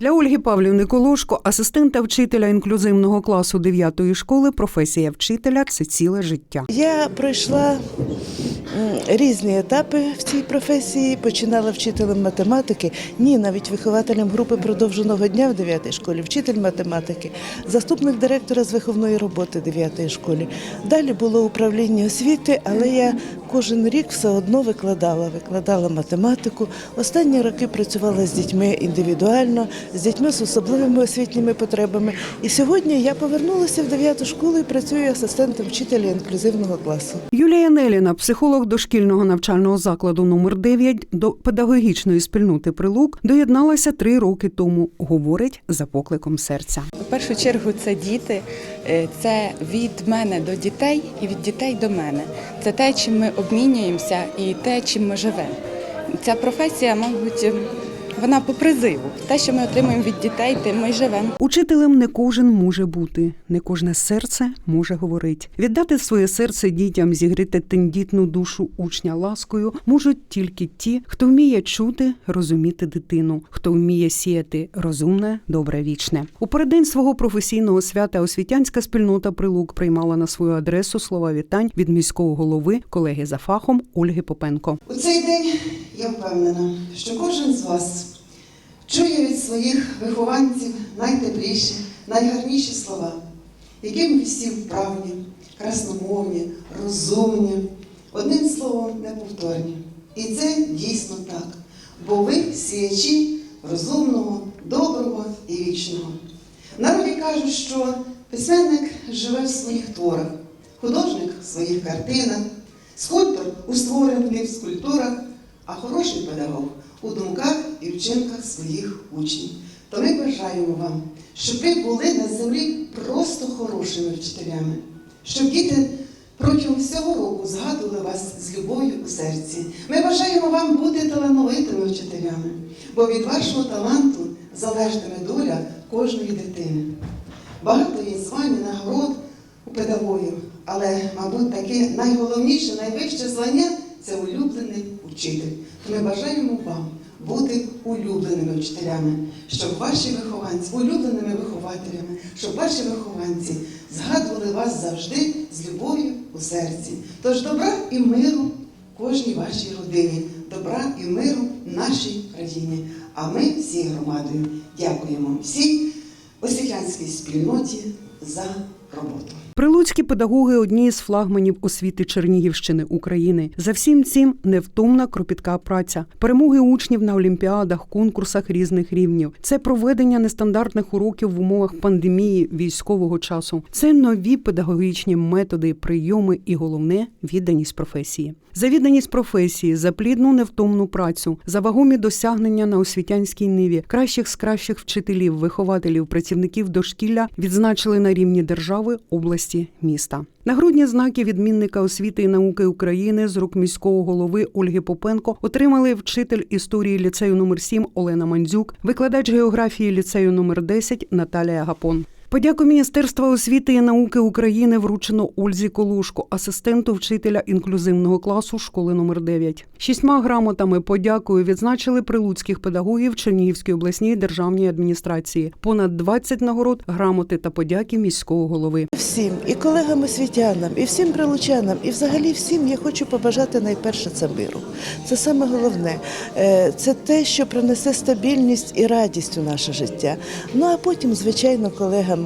Для Ольги Павлівни Колошко, асистента вчителя інклюзивного класу 9 школи, професія вчителя це ціле життя. Я пройшла м, різні етапи в цій професії. Починала вчителем математики, ні, навіть вихователем групи продовженого дня в 9 школі, вчитель математики, заступник директора з виховної роботи 9 школі. Далі було управління освіти, але я кожен рік все одно викладала. Викладала математику. Останні роки працювала з дітьми індивідуально, з дітьми з особливими освітніми потребами. І сьогодні я повернулася в 9 школу і працюю асистентом вчителя інклюзивного класу. Юлія Неліна, психолог дошкільного навчального закладу номер 9 до педагогічної спільноти Прилук, доєдналася три роки тому. Говорить за покликом серця. У першу чергу це діти, е, це від мене до дітей і від дітей до мене. Це те, чим ми обмінюємося і те, чим ми живемо. Ця професія, мабуть, вона по призиву. Те, що ми отримуємо від дітей, тим ми й живемо. Учителем не кожен може бути, не кожне серце може говорити. Віддати своє серце дітям, зігріти тендітну душу учня ласкою можуть тільки ті, хто вміє чути, розуміти дитину, хто вміє сіяти розумне, добре вічне. У переддень свого професійного свята освітянська спільнота Прилук приймала на свою адресу слова вітань від міського голови, колеги за фахом Ольги Попенко. У цей день я впевнена, що кожен з вас чує від своїх вихованців найтепліші, найгарніші слова, які ми всі вправні, красномовні, розумні, одним словом, неповторні. І це дійсно так, бо ви сіячі розумного, доброго і вічного. Народі кажуть, що письменник живе в своїх творах, художник в своїх картинах, скульптор у створених скульптурах, а хороший педагог у думках і вчинках своїх учнів. То ми бажаємо вам, щоб ви були на землі просто хорошими вчителями, щоб діти протягом всього року згадували вас з любов'ю у серці. Ми бажаємо вам бути талановитими вчителями, бо від вашого таланту залежатиме доля кожної дитини. Багато є звань і нагород у педагогів, але, мабуть, таке найголовніше, найвище звання це улюблений учитель. То ми бажаємо вам бути улюбленими вчителями, щоб ваші вихованці, улюбленими вихователями, щоб ваші вихованці згадували вас завжди з любов'ю у серці. Тож добра і миру кожній вашій родині, добра і миру нашій країні. А ми всією громадою дякуємо всій освітянській спільноті за роботу. Прилуцькі педагоги одні з флагманів освіти Чернігівщини України. За всім цим невтомна кропітка праця, перемоги учнів на олімпіадах, конкурсах різних рівнів. Це проведення нестандартних уроків в умовах пандемії військового часу. Це нові педагогічні методи, прийоми і головне відданість професії. За відданість професії, за плідну невтомну працю, за вагомі досягнення на освітянській ниві, кращих з кращих вчителів, вихователів, працівників дошкілля відзначили на рівні держави, області, міста. Нагрудні знаки відмінника освіти і науки України з рук міського голови Ольги Попенко отримали вчитель історії ліцею номер 7 Олена Мандзюк, викладач географії ліцею номер 10 Наталія Гапон. Подяку Міністерства освіти і науки України вручено Ользі Колушко, асистенту вчителя інклюзивного класу школи номер 9. Шістьма грамотами подякою відзначили прилуцьких педагогів Чернігівської обласній державній адміністрації. Понад 20 нагород, грамоти та подяки міського голови. Всім і колегам освітянам, і всім прилучанам, і взагалі всім я хочу побажати найперше це миру. Це саме головне. Е, Це те, що принесе стабільність і радість у наше життя. Ну а потім, звичайно, колегам.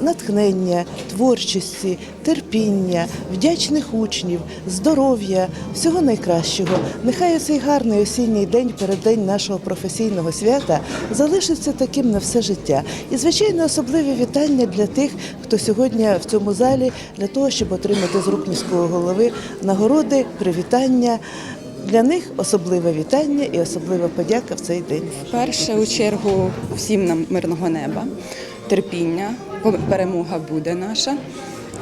Натхнення, творчості, терпіння, вдячних учнів, здоров'я, всього найкращого. Нехай цей гарний осінній день, переддень нашого професійного свята, залишиться таким на все життя. І, звичайно, особливі вітання для тих, хто сьогодні в цьому залі для того, щоб отримати з рук міського голови нагороди, привітання. Для них особливе вітання і особлива подяка в цей день. Перше у чергу всім нам мирного неба, терпіння, перемога буде наша.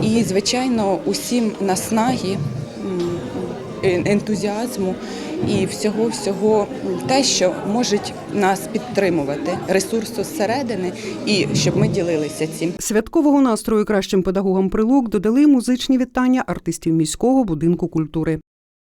І, звичайно, усім наснаги, ентузіазму і всього всього те, що може нас підтримувати, ресурсу зсередини, і щоб ми ділилися цим. Святкового настрою кращим педагогам прилук додали музичні вітання артистів міського будинку культури.